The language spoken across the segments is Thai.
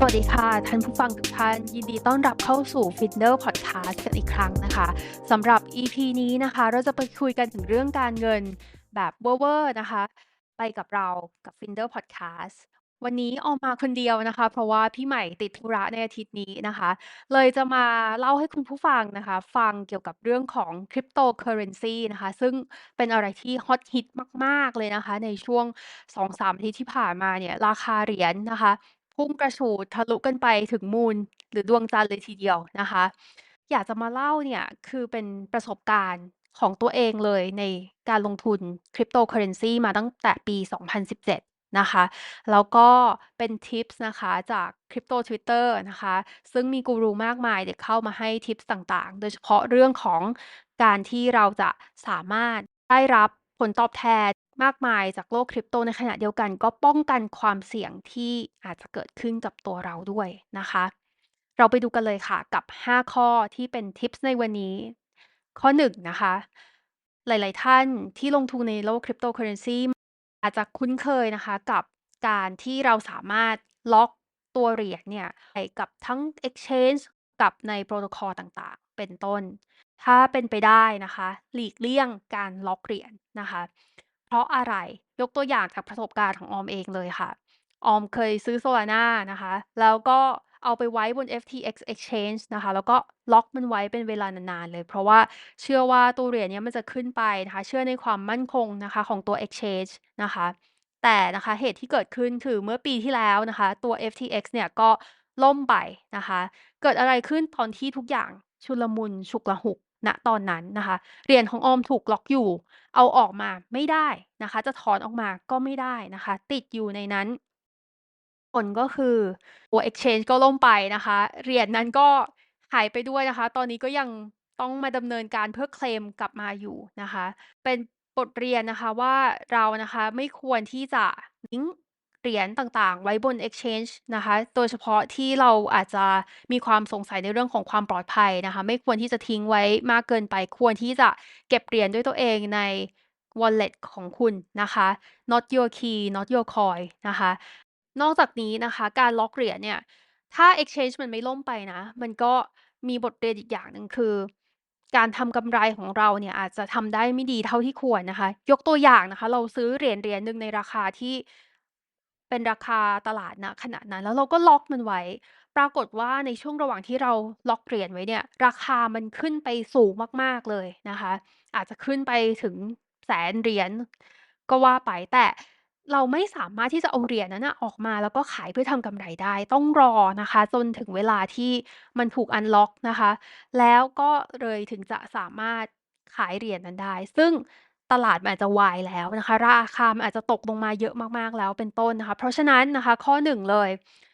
สวัสดีค่ะท่านผู้ฟังทุกท่านยินดีต้อนรับเข้าสู่ Finder Podcast กันอีกครั้งนะคะสำหรับ EP นี้นะคะ เราจะไปคุยกันถึงเรื่องการเงินแบบเวอร์ๆนะคะ ไปกับเรากับ Finder Podcast วันนี้ออมมาคนเดียวนะคะ เพราะว่าพี่ใหม่ติดธุระในอาทิตย์นี้นะคะ เลยจะมาเล่าให้คุณผู้ฟังนะคะ ฟังเกี่ยวกับเรื่องของ Cryptocurrency นะคะ ซึ่งเป็นอะไรที่ฮอตฮิตมาก ๆ เลยนะคะ ในช่วง 2-3อาทิตย์ที่ผ่านมาเนี่ย ราคาเหรียญนะคะ พุ่งกระฉูดทะลุกันไปถึงมูนหรือดวงจันทร์เลยทีเดียวนะคะ อยากจะมาเล่าเนี่ย คือเป็นประสบการณ์ของตัวเองเลยในการลงทุน Cryptocurrency มาตั้งแต่ปี 2017 นะคะ แล้วก็เป็นทิปส์นะคะจาก Crypto Twitter นะคะ ซึ่งมีกูรูมากมายเนี่ยเข้ามาให้ทิปส์ต่างๆ โดยเฉพาะเรื่องของการที่เราจะสามารถได้รับผลตอบแทน มากมายจากโลกคริปโตในขณะเดียวกันก็ป้องกันความเสี่ยงที่อาจจะเกิดขึ้นกับตัวเราด้วยนะคะ เราไปดูกันเลยค่ะกับ 5 ข้อที่เป็นทิปส์ในวันนี้ ข้อ 1 นะคะ หลาย ๆ ท่านที่ลงทุนในโลก Cryptocurrency อาจจะคุ้นเคยนะคะกับการที่เราสามารถล็อกตัวเหรียญเนี่ยไปกับทั้ง Exchange กับในโปรโตคอลต่าง ๆ เป็นต้น ถ้าเป็นไปได้นะคะ หลีกเลี่ยงการล็อกเหรียญนะคะ เพราะอะไร ยกตัวอย่างจากประสบการณ์ของออมเองเลยค่ะ ออมเคยซื้อ Solana นะคะ แล้วก็เอาไปไว้บน FTX Exchange นะคะ แล้วก็ล็อกมันไว้เป็นเวลานานๆเลย เพราะว่าเชื่อว่าตัวเหรียญเนี้ยมันจะขึ้นไปนะคะ เชื่อในความมั่นคงนะคะของตัว Exchange นะคะ แต่นะคะเหตุที่เกิดขึ้นคือเมื่อปีที่แล้วนะคะ ตัว FTX เนี่ยก็ล่มไปนะคะ เกิดอะไรขึ้นตอนที่ทุกอย่างชุลมุนฉุกละหุก ณตอนนั้นนะคะ เหรียญของออมถูกล็อกอยู่ เอาออกมาไม่ได้นะคะ จะถอนออกมาก็ไม่ได้นะคะ ติดอยู่ในนั้น ผลก็คือตัว Exchange ก็ล่มไปนะคะ เหรียญนั้นก็หายไปด้วยนะคะ ตอนนี้ก็ยังต้องมาดำเนินการเพื่อเคลมกลับมาอยู่นะคะ เป็นบทเรียนนะคะว่าเรานะคะไม่ควรที่จะทิ้ง เหรียญต่างๆ ไว้บน Exchange นะคะ โดยเฉพาะที่เราอาจจะมีความสงสัยในเรื่องของความปลอดภัยนะคะ ไม่ควรที่จะทิ้งไว้มากเกินไป ควรที่จะเก็บเหรียญด้วยตัวเองใน Wallet ของคุณนะคะ not your key not your coin นะคะ นอกจากนี้นะคะ การล็อกเหรียญเนี่ย ถ้า Exchange มันไม่ล่มไปนะ มันก็มีบทเรียนอีกอย่างหนึ่งคือ การทำกำไรของเราเนี่ยอาจจะทำได้ไม่ดีเท่าที่ควรนะคะ ยกตัวอย่างนะคะ เราซื้อเหรียญเหรียญหนึ่งในราคาที่ เป็นราคาตลาด ณ ขณะนั้น แล้วเราก็ล็อกมันไว้ ปรากฏว่าในช่วงระหว่างที่เราล็อกเหรียญไว้เนี่ย ราคามันขึ้นไปสูงมาก ๆ เลยนะคะ อาจจะขึ้นไปถึง 100,000 เหรียญก็ว่าไป แต่เราไม่สามารถที่จะเอาเหรียญนั้นน่ะออกมา แล้วก็ขายเพื่อทำกำไรได้ ต้องรอนะคะ จนถึงเวลาที่มันถูกอันล็อกนะคะ แล้วก็เลยถึงจะสามารถขายเหรียญนั้นได้ ซึ่ง ตลาดมันอาจจะวายแล้วนะคะ ราคามันอาจจะตกลงมาเยอะมากๆแล้วเป็นต้นนะคะ เพราะฉะนั้นนะคะข้อ 1 เลย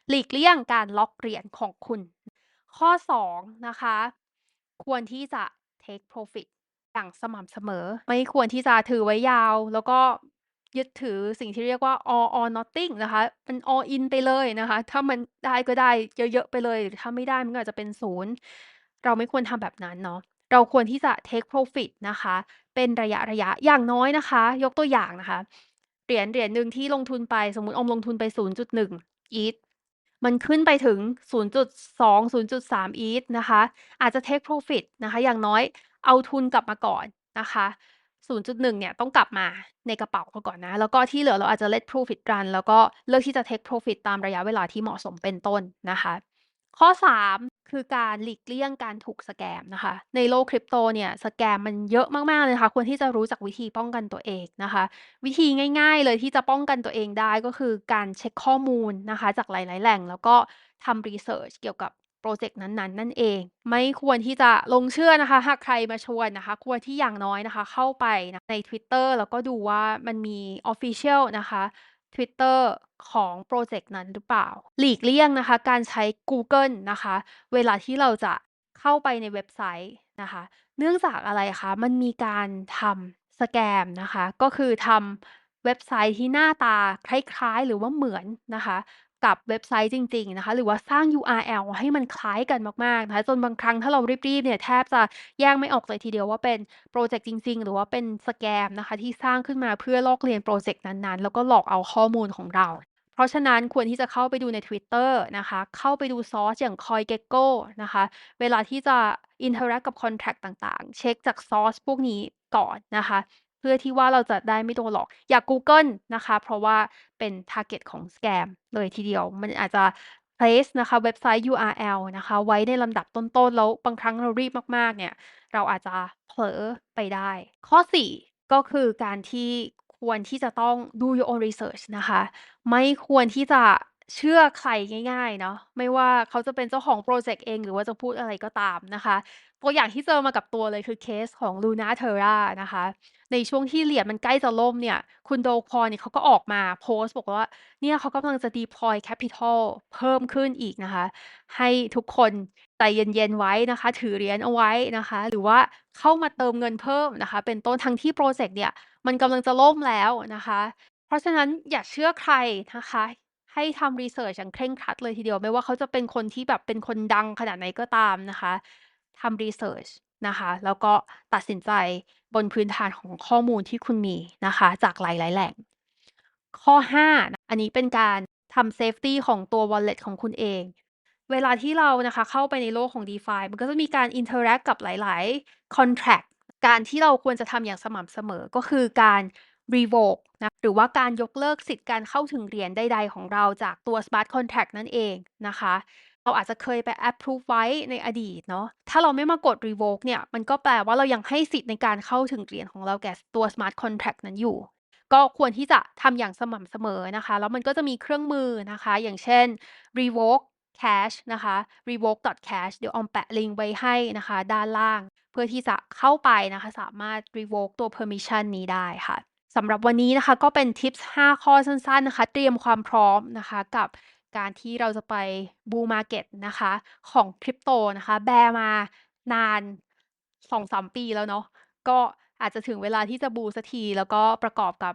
หลีกเลี่ยงการล็อกเหรียญของคุณ ข้อ2นะคะควรที่จะ take profit อย่างสม่ำเสมอ ไม่ควรที่จะถือไว้ยาว แล้วก็ยึดถือสิ่งที่เรียกว่า all or nothing นะคะมัน all in ไปเลยนะคะ ถ้ามันได้ก็ได้เยอะๆไปเลย หรือถ้าไม่ได้มันก็อาจจะเป็น0เราไม่ควรทำแบบนั้นเนาะ เราควรที่จะ take profit นะคะ เป็นระยะๆอย่างน้อยนะคะ ยกตัวอย่างนะคะ เหรียญเหรียญหนึ่งที่ลงทุนไปสมมติออมลงทุนไป 0.1 ETH มันขึ้นไปถึง 0.2 0.3 ETH นะคะ อาจจะ take profit นะคะ อย่างน้อยเอาทุนกลับมาก่อนนะคะ 0.1 เนี่ยต้องกลับมาในกระเป๋าเราก่อนนะ แล้วก็ที่เหลือเราอาจจะ let profit run แล้วก็เลือกที่จะ take profit ตามระยะเวลาที่เหมาะสมเป็นต้นนะคะ ข้อ 3 คือการหลีกเลี่ยงการถูกสแกมนะคะ ในโลกคริปโตเนี่ยสแกมมันเยอะมากๆเลยนะคะ ควรที่จะรู้จักวิธีป้องกันตัวเองนะคะ วิธีง่ายๆเลยที่จะป้องกันตัวเองได้ก็คือการเช็กข้อมูลนะคะ จากหลายๆแหล่ง แล้วก็ทำรีเซิร์ชเกี่ยวกับพรเจกต์นั้นๆ นั่นเอง ไม่ควรที่จะลงเชื่อนะคะ หากใครมาชวนนะคะ ควรที่อย่างน้อยนะคะ เข้าไปใน Twitter แล้วก็ดูว่ามันมี Official นะคะ Twitter ของพรเจกต์นั้นหรือเปล่า หลีกเลี่ยงนะคะ การใช้กูเกิลนะคะ เวลาที่เราจะเข้าไปในเว็บไซต์นะคะ เนื่องจากอะไรคะ มันมีการทำสแกมนะคะ ก็คือทำเว็บไซต์ที่หน้าตาคล้ายๆ หรือว่าเหมือนนะคะกับเว็บไซต์จริง ๆ นะคะ หรือว่าสร้าง URL ให้มันคล้ายกันมาก ๆ นะคะ จนบางครั้งถ้าเรารีบ ๆ เนี่ย แทบจะแยกไม่ออกเลยทีเดียวว่าเป็นพรเจกต์จริง ๆ หรือว่าเป็นสแกมนะคะ ที่สร้างขึ้นมาเพื่อลอกเลียนพรเจกต์นั้น ๆ แล้วก็หลอกเอาข้อมูลของเรา เพราะฉะนั้นควรที่จะเข้าไปดูใน Twitter นะคะ เข้าไปดูซอร์สอย่าง CoinGecko นะคะ เวลาที่จะ interact กับ contract ต่างๆ เช็กจากซอร์สพวกนี้ก่อนนะคะ เพื่อที่ว่าเราจะได้ไม่โดนหลอก อย่ากูเกิลนะคะ เพราะว่าเป็น target ของสแกมเลยทีเดียว มันอาจจะ place นะคะเว็บไซต์ URL นะคะ ไว้ในลำดับต้นๆ แล้วบางครั้งเรารีบมากๆ เนี่ย เราอาจจะเผลอไปได้ ข้อ 4 ก็คือการที่ ควรที่จะต้อง do your own research นะคะ ไม่ควรที่จะ เชื่อใครง่าย ๆ เนาะ ไม่ว่าเขาจะเป็นเจ้าของพรอเจกต์เอง หรือว่าจะพูดอะไรก็ตามนะคะ ตัวอย่างที่เจอมากับตัวเลย คือเคสของ Luna Terra นะคะ ในช่วงที่เหรียญมันใกล้จะล่มเนี่ย คุณ Do Kwon เนี่ยเขาก็ออกมาโพสต์บอกว่า เนี่ยเขากำลังจะ deploy capital เพิ่มขึ้นอีกนะคะ ให้ทุกคนใจเย็น ๆ ไว้นะคะ ถือเหรียญเอาไว้นะคะ หรือว่าเข้ามาเติมเงินเพิ่มนะคะ เป็นต้น ทั้งที่พรอเจกต์เนี่ยมันกำลังจะล่มแล้วนะคะ เพราะฉะนั้นอย่าเชื่อใครนะคะ ให้ทำรีเซิร์ชอย่างเคร่งครัดเลยทีเดียว ไม่ว่าเขาจะเป็นคนที่แบบเป็นคนดังขนาดไหนก็ตามนะคะทำรีเซิร์ชนะคะ แล้วก็ตัดสินใจบนพื้นฐานของข้อมูลที่คุณมีนะคะ จากหลายๆแหล่ง ข้อ 5 อันนี้เป็นการทำเซฟตี้ของตัว wallet ของคุณเอง เวลาที่เรานะคะเข้าไปในโลกของ DeFi มันก็จะมีการ interact กับหลายๆคอนแทรกต์การที่เราควรจะทำอย่างสม่ำเสมอก็คือการ revoke นะหรือว่าการยกเลิกสิทธิ์การเข้าถึงเหรียญใด ๆ ของเราจากตัว smart contract นั่นเองนะคะเราอาจจะเคยไป approve ไว้ในอดีตเนาะ ถ้าเราไม่มากด revoke เนี่ย มันก็แปลว่าเรายังให้สิทธิ์ในการเข้าถึงเหรียญของเราแก่ตัว smart contract นั้นอยู่ ก็ควรที่จะทำอย่างสม่ำเสมอนะคะ แล้วมันก็จะมีเครื่องมือนะคะ อย่างเช่น revoke cash นะคะ revoke.cash เดี๋ยวออมแปะลิงก์ไว้ให้นะคะ ด้านล่าง เพื่อที่จะเข้าไปนะคะ สามารถ revoke ตัว permission นี้ได้ค่ะ สำหรับวันนี้นะคะก็เป็นทิปส์5 ข้อสั้นๆนะคะ เตรียมความพร้อมนะคะกับการที่เราจะไป bull market นะคะของคริปโตนะคะ bear มานาน 2-3 ปีแล้วเนาะก็อาจจะถึงเวลาที่จะ bull สักที แล้วก็ประกอบกับ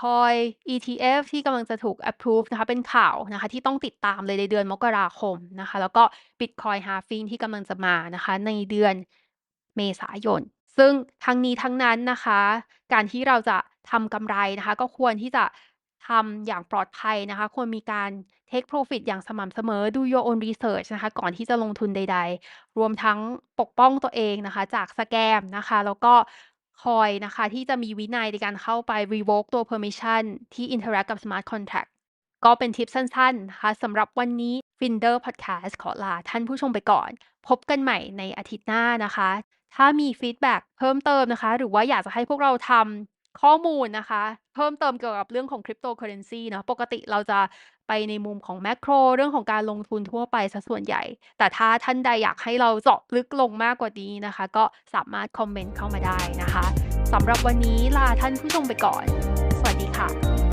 Coin ETF ที่กำลังจะถูก approve นะคะ เป็นข่าวนะคะ ที่ต้องติดตามเลยในเดือนมกราคมนะคะ แล้วก็ Bitcoin halving ที่กำลังจะมานะคะ ในเดือนเมษายน ซึ่งทั้งนี้ทั้งนั้นนะคะ การที่เราจะทำกำไรนะคะ ก็ควรที่จะทำอย่างปลอดภัยนะคะ ควรมีการ take profit อย่างสม่ำเสมอ do your own research นะคะ ก่อนที่จะลงทุนใด ๆ รวมทั้งปกป้องตัวเองนะคะ จากสแกมนะคะ แล้วก็คอยนะคะ ที่จะมีวินัยในการเข้าไป revoke ตัว permission ที่ interact กับ smart contract ก็เป็นทิปสั้นๆนะคะสำหรับวันนี้ Finder Podcast ขอลาท่านผู้ชมไปก่อน พบกันใหม่ในอาทิตย์หน้านะคะ ถ้ามีฟีดแบ็กเพิ่มเติมนะคะ หรือว่าอยากจะให้พวกเราทำข้อมูลนะคะ เพิ่มเติมเกี่ยวกับเรื่องของ Cryptocurrency เนาะปกติเราจะไปในมุมของ Macro เรื่องของการลงทุนทั่วไปเสียส่วนใหญ่ แต่ถ้าท่านใดอยากให้เราเจาะลึกลงมากกว่านี้นะคะ ก็สามารถคอมเมนต์เข้ามาได้นะคะสำหรับวันนี้ลาท่านผู้ชมไปก่อน สวัสดีค่ะ